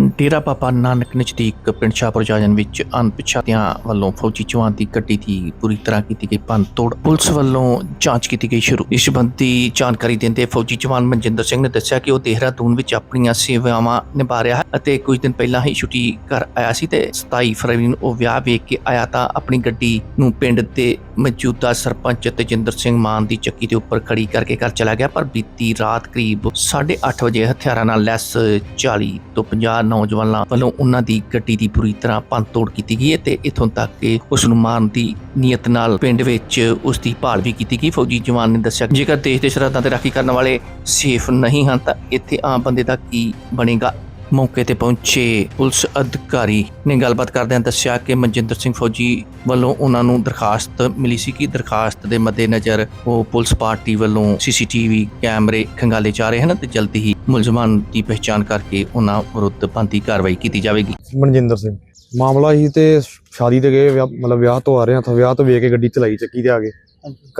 ਡੇਰਾ ਬਾਬਾ ਨਾਨਕ ਨਜ਼ਦੀਕ ਪਿੰਡ ਸ਼ਾਹਪੁਰ ਜਾਜਨ ਵਿੱਚ ਅਣਪਛਾਤਿਆਂ ਵੱਲੋਂ ਫੌਜੀ ਜਵਾਨ ਦੀ ਗੱਡੀ ਦੀ ਪੂਰੀ ਤਰ੍ਹਾਂ ਕੀਤੀ ਗਈ ਭੰਨਤੋੜ। ਪੁਲਿਸ ਵੱਲੋਂ ਜਾਂਚ ਕੀਤੀ ਗਈ ਸ਼ੁਰੂ। ਇਸ ਸੰਬੰਧੀ ਜਾਣਕਾਰੀ ਦਿੰਦੇ ਫੌਜੀ ਜਵਾਨ ਮਨਜਿੰਦਰ ਸਿੰਘ ਨੇ ਦੱਸਿਆ ਕਿ ਉਹ ਦੇਹਰਾਦੂਨ ਵਿੱਚ ਆਪਣੀਆਂ ਸੇਵਾਵਾਂ ਨਿਭਾ ਰਿਹਾ ਹੈ ਅਤੇ ਕੁਝ ਦਿਨ ਪਹਿਲਾਂ ਹੀ ਛੁੱਟੀ ਕਰ ਆਇਆ ਸੀ ਤੇ 27 ਫਰਵਰੀ ਨੂੰ ਉਹ ਵਿਆਹ ਵੇਖ ਕੇ ਆਇਆ ਤਾਂ ਆਪਣੀ ਗੱਡੀ ਨੂੰ ਪਿੰਡ ਦੇ ਮੌਜੂਦਾ ਸਰਪੰਚ ਤੇਜਿੰਦਰ ਸਿੰਘ ਮਾਨ ਦੀ ਚੱਕੀ ਦੇ ਉੱਪਰ ਖੜੀ ਕਰਕੇ ਘਰ ਚਲਾ ਗਿਆ, ਪਰ ਬੀਤੀ ਰਾਤ ਕਰੀਬ 8:30 ਵਜੇ ਹਥਿਆਰਾਂ ਨਾਲ ਲੈਸ 40 ਤੋਂ 50 ਨੌਜਵਾਨਾਂ ਵੱਲੋਂ ਉਹਨਾਂ ਦੀ ਗੱਡੀ ਦੀ ਪੂਰੀ ਤਰ੍ਹਾਂ ਭੰਨਤੋੜ ਕੀਤੀ ਗਈ ਹੈ ਤੇ ਇਥੋਂ ਤੱਕ ਕਿ ਉਸ ਨੂੰ ਮਾਰਨ ਦੀ ਨੀਅਤ ਨਾਲ ਪਿੰਡ ਵਿੱਚ ਉਸ ਦੀ ਭਾਲ ਵੀ ਕੀਤੀ ਗਈ। ਫੌਜੀ ਜਵਾਨ ਨੇ ਦੱਸਿਆ ਜੇਕਰ ਦੇਸ਼ ਦੇ ਸਰਹੱਦਾਂ ਤੇ ਰਾਖੀ ਕਰਨ ਵਾਲੇ ਸੇਫ ਨਹੀਂ ਹਨ ਤਾਂ ਇੱਥੇ ਆਮ ਬੰਦੇ ਦਾ ਕੀ ਬਣੇਗਾ? ਮੌਕੇ ਤੇ ਪਹੁੰਚੇ ਪੁਲਿਸ ਅਧਿਕਾਰੀ ਨੇ ਗੱਲਬਾਤ ਕਰਦਿਆਂ ਦੱਸਿਆ ਕਿ ਮਨਜਿੰਦਰ ਸਿੰਘ ਫੌਜੀ ਵੱਲੋਂ ਉਹਨਾਂ ਨੂੰ ਦਰਖਾਸਤ ਮਿਲੀ ਸੀ ਕਿ ਦਰਖਾਸਤ ਦੇ ਮੱਦੇਨਜ਼ਰ ਉਹ ਪੁਲਿਸ ਪਾਰਟੀ ਵੱਲੋਂ ਸੀਸੀਟੀਵੀ ਕੈਮਰੇ ਖੰਗਾਲੇ ਜਾ ਰਹੇ ਹਨ ਤੇ ਜਲਦੀ ਹੀ ਮੁਲਜ਼ਮਾਂ ਦੀ ਪਹਿਚਾਣ ਕਰਕੇ ਉਹਨਾਂ ਵਿਰੁੱਧ ਬੰਦੀ ਕਾਰਵਾਈ ਕੀਤੀ ਜਾਵੇਗੀ। ਮਨਜਿੰਦਰ ਸਿੰਘ ਮਾਮਲਾ ਹੀ ਤੇ ਸ਼ਾਦੀ ਤੇ ਗਏ ਮਤਲਬ ਵਿਆਹ ਤੋਂ ਆ ਰਹੇ ਆ ਤਾਂ ਵਿਆਹ ਤੋਂ ਵੇਖ ਕੇ ਗੱਡੀ ਚਲਾਈ ਚੱਕੀ ਤੇ ਆ ਗਏ।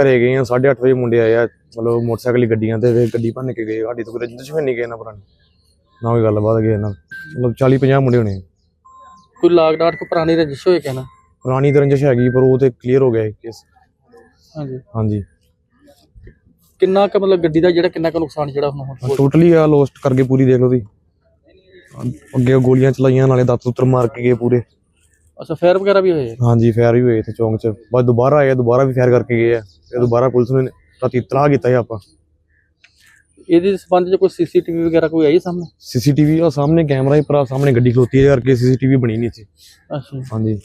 ਘਰੇ ਗਏ ਆ 8:30 ਵਜੇ ਮੁੰਡੇ ਆਏ ਆ ਮਤਲਬ ਮੋਟਰਸਾਈਕਲ ਗੱਡੀਆਂ ਤੇ ਗੱਡੀ ਭੰਨ ਕੇ ਗਏ ਸਾਡੀ ਤੋਂ ਰਜਿੰਦਸ਼ ਵੀ ਨਹੀਂ ਗਏ ਨਾ। ਪੁਰਾਣੀ ਨਾ ਕੋਈ ਗੱਲਬਾਤ ਗਏ ਨਾ ਮਤਲਬ 40 50 ਮੁੰਡੇ ਹੋਣੇ। ਕੋਈ ਲਾਗ ਡਾਟ ਕੋ ਪੁਰਾਣੀ ਰਜਿਸ਼ ਹੋਏ ਕਹਿਣਾ ਪੁਰਾਣੀ ਤਾਂ ਰੰਜਿਸ਼ ਹੈਗੀ ਪਰ ਉਹ ਤੇ ਕਲੀਅਰ ਹੋ ਗਿਆ ਇਹ ਕੇਸ ਹਾਂਜੀ। ਹਾਂਜੀ। ਕਿੰਨਾ ਕੁ ਮਤਲਬ ਗੱਡੀ ਦਾ ਜਿਹੜਾ ਕਿੰਨਾ ਕੁ ਨੁਕਸਾਨ ਜਿਹੜਾ ਹੁਣ ਹੋ- ਟੋਟਲੀ ਆ ਲੋਸਟ ਕਰਕੇ ਪੂਰੀ ਦੇਖ ਲਓ ਦੀ ਅੱਗੇ ਗੋਲੀਆਂ ਚਲਾਈਆਂ ਨਾਲੇ ਦਾਤ ਉੱਤਰ ਮਾਰ ਕੇ ਗਏ ਪੂਰੇ। ਅੱਛਾ ਫਾਇਰ ਵਗੈਰਾ ਵੀ ਹੋਏ? ਆ? ਹਾਂਜੀ ਫਾਇਰ ਵੀ ਹੋਏ ਇੱਥੇ ਚੌਂਕ 'ਚ। ਬਾਅਦ ਦੁਬਾਰਾ ਆਏ ਦੁਬਾਰਾ ਵੀ ਫਾਇਰ ਕਰਕੇ ਗਏ ਆ। ਫਿਰ ਦੁਬਾਰਾ ਪੁਲਿਸ ਨੇ ਰਾਤੀ ਇਤਲਾਹ ਕੀਤਾ ਸੀ ਆਪਾਂ। ਇਹਦੇ ਸੰਬੰਧ ਚ ਕੋਈ ਸੀਸੀਟੀਵੀ ਵਗੈਰਾ ਕੋਈ ਆਈ ਸਾਹਮਣੇ? ਸੀਸੀਟੀਵੀ ਆ ਸਾਹਮਣੇ ਕੈਮਰਾ ਹੀ ਭਰਾ ਸਾਹਮਣੇ ਗੱਡੀ ਖਲੋਤੀ ਹੈ ਕਰਕੇ ਸੀਸੀਟੀਵੀ ਬਣੀ ਨਹੀਂ ਸੀ। ਅੱਛਾ। ਹਾਂਜੀ।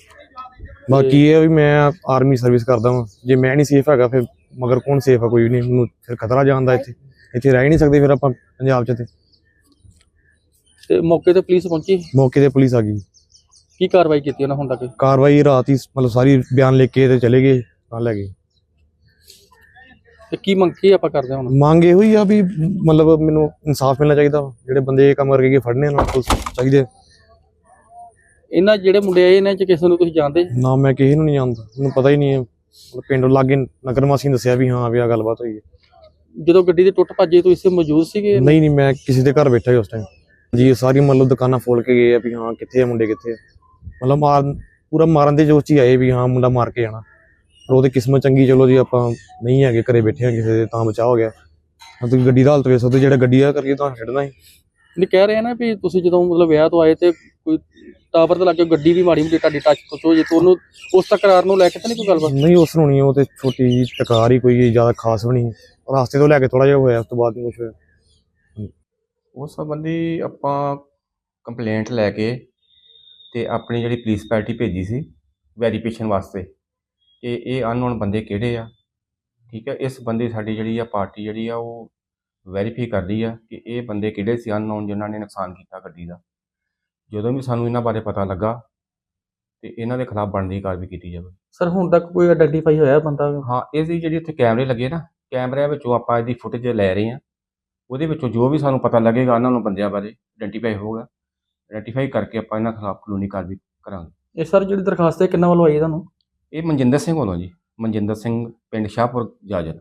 ਬਾਕੀ ਇਹ ਵੀ ਮੈਂ ਆਰਮੀ ਸਰਵਿਸ ਕਰਦਾ ਹਾਂ ਜੇ ਮੈਂ ਨਹੀਂ ਸੇਫ ਹੈਗਾ ਫਿਰ ਮਗਰ ਕੌਣ ਸੇਫ ਆ ਕੋਈ ਵੀ ਨਹੀਂ ਮੈਨੂੰ ਫਿਰ ਖਤਰਾ ਜਾਂਦਾ ਇੱਥੇ। ਇੱਥੇ ਰਹਿ ਨਹੀਂ ਸਕਦੇ ਫਿਰ ਆਪਾਂ ਪੰਜਾਬ 'ਚ ਤੇ। ਤੇ ਮੌਕੇ ਤੇ ਪੁਲਿਸ ਪਹੁੰਚੀ? ਮੌਕੇ ਤੇ ਪੁਲਿਸ ਆ ਗਈ। ਕੀ ਕਾਰਵਾਈ ਕੀਤੀ ਉਹਨਾਂ ਹੁਣ ਤੱਕ? ਕਾਰਵਾਈ ਰਾਤ ਹੀ ਮਤਲਬ ਸਾਰੀ ਬਿਆਨ ਲਿਖ ਕੇ ਤੇ ਚਲੇ ਗਏ ਨਾਲ ਲੈ ਗਏ। ਤੇ ਕੀ ਮੰਗ ਕੀ ਆਪਾਂ ਕਰਦੇ ਹਾਂ ਹੁਣ? ਮੰਗ ਇਹੋ ਹੀ ਆ ਵੀ ਮਤਲਬ ਮੈਨੂੰ ਇਨਸਾਫ ਮਿਲਣਾ ਚਾਹੀਦਾ ਵਾ। ਜਿਹੜੇ ਬੰਦੇ ਇਹ ਕੰਮ ਕਰਕੇ ਗਏ ਫੜਨੇ ਨਾਲ ਪੁਲਿਸ ਚਾਹੀਦੇ ਇਹਨਾਂ ਜਿਹੜੇ ਮੁੰਡੇ ਆਏ ਇਹਨਾਂ ਚ ਕਿਸੇ ਨੂੰ ਤੁਸੀਂ ਜਾਣਦੇ? ਨਾ ਮੈਂ ਕਿਸੇ ਨੂੰ ਨਹੀਂ ਜਾਣਦਾ। ਮੈਨੂੰ ਪਤਾ ਹੀ ਨਹੀਂ ਹੈ। ਮਤਲਬ ਪਿੰਡ ਲਾਗੇ ਨਗਰ ਵਾਸੀ ਨੇ ਦੱਸਿਆ ਵੀ ਹਾਂ ਵੀ ਆ ਗੱਲਬਾਤ ਹੋਈ ਹੈ। ਜਦੋਂ ਗੱਡੀ ਦੇ ਟੁੱਟ ਭੱਜੇ ਤੋਂ ਇਸੇ ਮੌਜੂਦ ਸੀਗੇ? ਨਹੀਂ ਨਹੀਂ ਮੈਂ ਕਿਸੇ ਦੇ ਘਰ ਬੈਠਾ ਸੀ ਉਸ ਟਾਈਮ ਜੀ ਇਹ ਸਾਰੀ ਮਤਲਬ ਦੁਕਾਨਾਂ ਫੋਲ ਕੇ ਗਏ ਆ ਵੀ ਹਾਂ ਕਿੱਥੇ ਆ ਮੁੰਡੇ ਕਿੱਥੇ ਆ। ਮਤਲਬ ਮਾਰ ਪੂਰਾ ਮਾਰਨ ਦੇ ਜੋਸ਼ 'ਚ ਹੀ ਆਏ ਵੀ ਹਾਂ ਮੁੰਡਾ ਮਾਰ ਕੇ ਜਾਣਾ। ਪਰ ਉਹਦੀ ਕਿਸਮਤ ਚੰਗੀ ਚਲੋ ਜੀ ਆਪਾਂ ਨਹੀਂ ਹੈਗੇ ਘਰੇ ਬੈਠੇ ਆ ਕਿਸੇ ਦੇ ਤਾਂ ਬਚਾਅ ਹੋ ਗਿਆ। ਹੁਣ ਤੁਸੀਂ ਗੱਡੀ ਦਾ ਹਾਲਤ ਵੇਖ ਸਕਦੇ ਹੋ, ਜਿਹੜਾ ਗੱਡੀ ਆ ਕਰਕੇ ਤਾਂ ਛੱਡਣਾ ਸੀ ਨਹੀਂ ਕਹਿ ਰਹੇ ਆ ਨਾ ਵੀ ਤੁਸੀਂ ਜਦੋਂ ਮਤਲਬ ਵਿਆਹ ਤੋਂ ਆਏ ਤੇ ਕੋਈ ਟਾਵਰ ਤੇ ਲੱਗੇ ਗੱਡੀ ਵੀ ਮਾੜੀ ਮੋਟੀ ਤੁਹਾਡੀ ਟੱਚ ਹੋ ਜੇ ਤਾਂ ਉਹਨੂੰ ਉਸ ਤਕਰਾਰ ਨੂੰ ਲੈ ਕੇ ਤਾਂ ਨਹੀਂ ਕੋਈ ਗੱਲਬਾਤ? ਨਹੀਂ ਉਸ ਨੂੰ ਨਹੀਂ ਉਹ ਤੇ ਛੋਟੀ ਜੀ ਟਕਾਰ ਹੀ ਕੋਈ ਜ਼ਿਆਦਾ ਖਾਸ ਵੀ ਨਹੀਂ। ਰਾਸਤੇ ਤੋਂ ਲੈ ਕੇ ਥੋੜਾ ਜਿਹਾ ਹੋਇਆ ਉਸ ਤੋਂ ਬਾਅਦ ਨਹੀਂ ਕੁਛ ਹੋਇਆ। ਉਸ ਸੰਬੰਧੀ ਆਪਾਂ ਕੰਪਲੇਂਟ ਲੈ ਕੇ ਤੇ ਆਪਣੀ ਜਿਹੜੀ ਪੁਲਿਸ ਪਾਰਟੀ ਭੇਜੀ ਸੀ ਵੈਰੀਫਿਕੇਸ਼ਨ ਵਾਸਤੇ। ਕਿ ਇਹ ਅਨਨੋਨ ਬੰਦੇ ਕਿਹੜੇ ਆ? ਠੀਕ ਹੈ ਇਸ ਬੰਦੇ ਸਾਡੀ ਜਿਹੜੀ ਆ ਪਾਰਟੀ ਜਿਹੜੀ ਆ ਉਹ ਵੈਰੀਫਾਈ ਕਰਦੀ ਆ ਕਿ ਇਹ ਬੰਦੇ ਕਿਹੜੇ ਸੀ ਅਨਨੋਨ ਜਿਨ੍ਹਾਂ ਨੇ ਨੁਕਸਾਨ ਕੀਤਾ ਗੱਡੀ ਦਾ। ਜਦੋਂ ਵੀ ਸਾਨੂੰ ਇਹਨਾਂ ਬਾਰੇ ਪਤਾ ਲੱਗਾ ਤੇ ਇਹਨਾਂ ਦੇ ਖਿਲਾਫ ਬਣਦੀ ਕਾਰਵਾਈ ਕੀਤੀ ਜਾਵੇ। ਸਰ ਹੁਣ ਤੱਕ ਕੋਈ ਆਇਡੈਂਟੀਫਾਈ ਹੋਇਆ ਬੰਦਾ? ਹਾਂ ਇਸ ਦੀ ਜਿਹੜੀ ਉੱਥੇ ਕੈਮਰੇ ਲੱਗੇ ਨਾ ਕੈਮਰਿਆਂ ਵਿੱਚੋਂ ਆਪਾਂ ਇਹਦੀ ਫੁਟੇਜ ਲੈ ਰਹੇ ਹਾਂ। ਉਹਦੇ ਵਿੱਚੋਂ ਜੋ ਵੀ ਸਾਨੂੰ ਪਤਾ ਲੱਗੇਗਾ ਉਹਨਾਂ ਨੂੰ ਬੰਦਿਆਂ ਬਾਰੇ ਆਇਡੈਂਟੀਫਾਈ ਹੋਊਗਾ। ਆਇਡੈਂਟੀਫਾਈ ਕਰਕੇ ਆਪਾਂ ਇਹਨਾਂ ਖਿਲਾਫ ਕਾਨੂੰਨੀ ਕਾਰਵਾਈ ਕਰਾਂਗੇ। ਇਹ ਸਰ ਜਿਹੜੀ ਦਰਖਾਸਤ ਹੈ ਕਿੰਨਾ ਵੱਲੋਂ ਆਈ ਤੁਹਾਨੂੰ? ਇਹ ਮਨਜਿੰਦਰ ਸਿੰਘ ਵੱਲੋਂ ਜੀ ਮਨਜਿੰਦਰ ਸਿੰਘ ਪਿੰਡ ਸ਼ਾਹਪੁਰ ਜਾਜਨ